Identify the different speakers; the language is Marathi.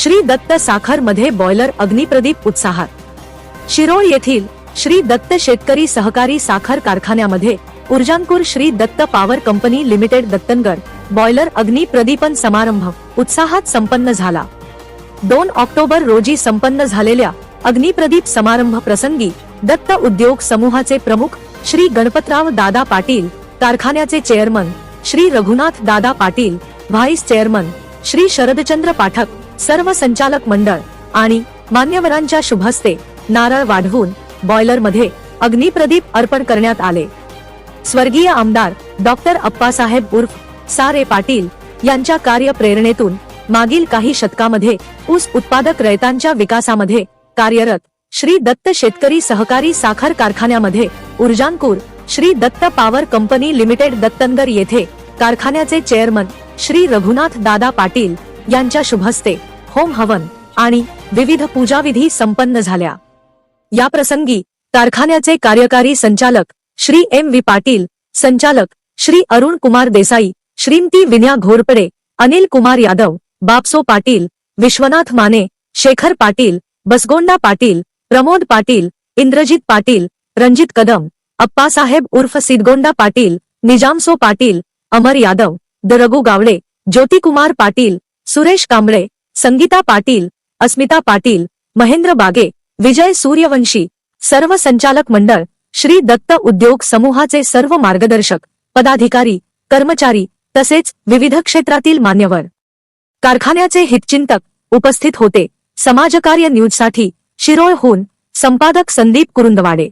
Speaker 1: श्री दत्त साखरमध्ये बॉयलर अग्निप्रदीप उत्साहात. शिरोळ येथील श्री दत्त शेतकरी सहकारी साखर कारखान्यामध्ये Urjankur Shri Datta power company limited Dattanagar boiler अग्नि प्रदीपन समारंभ उत्साहात संपन्न झाला. दोन ऑक्टोबर रोजी संपन्न झालेल्या अग्निप्रदीप समारंभ प्रसंगी दत्त उद्योग समूहाचे प्रमुख श्री गणपतराव दादा पाटील कारखान्याचे chairman Shri Raghunath Dada Patil vice chairman Shri Sharadchandra Pathak सर्व संचालक मंडळ आणि मान्यवरांच्या शुभस्ते नारळ वाढवून बॉयलरमध्ये अग्निप्रदीप अर्पण करण्यात आले. स्वर्गीय आमदार डॉक्टर अप्पासाहेब उर्फ सारे पाटील यांच्या कार्यप्रेरणेतून मागील काही शतकामध्ये ऊस उत्पादक रयतांच्या विकासामध्ये कार्यरत श्री दत्त शेतकरी सहकारी साखर कारखान्यामध्ये Urjankur Shri Datta power company limited Dattanagar येथे कारखान्याचे चेअरमन श्री रघुनाथ दादा पाटील यांच्या शुभहस्ते होम हवन आणि विविध पूजाविधी संपन्न झाल्या. या प्रसंगी कारखान्याचे कार्यकारी संचालक श्री एम व्ही पाटील संचालक श्री अरुण कुमार देसाई श्रीमती विन्या घोरपडे अनिल कुमार यादव बापसो पाटील विश्वनाथ माने शेखर पाटील बसगोंडा पाटील प्रमोद पाटील इंद्रजित पाटील रणजित कदम अप्पासाहेब उर्फ सिद्धगोंडा पाटील निजामसो पाटील अमर यादव दरगू गावडे ज्योतिकुमार पाटील सुरेश कांबळे संगीता पाटील अस्मिता पाटील महेंद्र बागे विजय सूर्यवंशी सर्व संचालक मंडळ श्री दत्त उद्योग समूहाचे सर्व मार्गदर्शक पदाधिकारी कर्मचारी तसेच विविध क्षेत्रातील मान्यवर. कारखान्याचे हितचिंतक उपस्थित होते. समाजकार्य न्यूजसाठी शिरोळहून संपादक संदीप कुरुंदवाडे.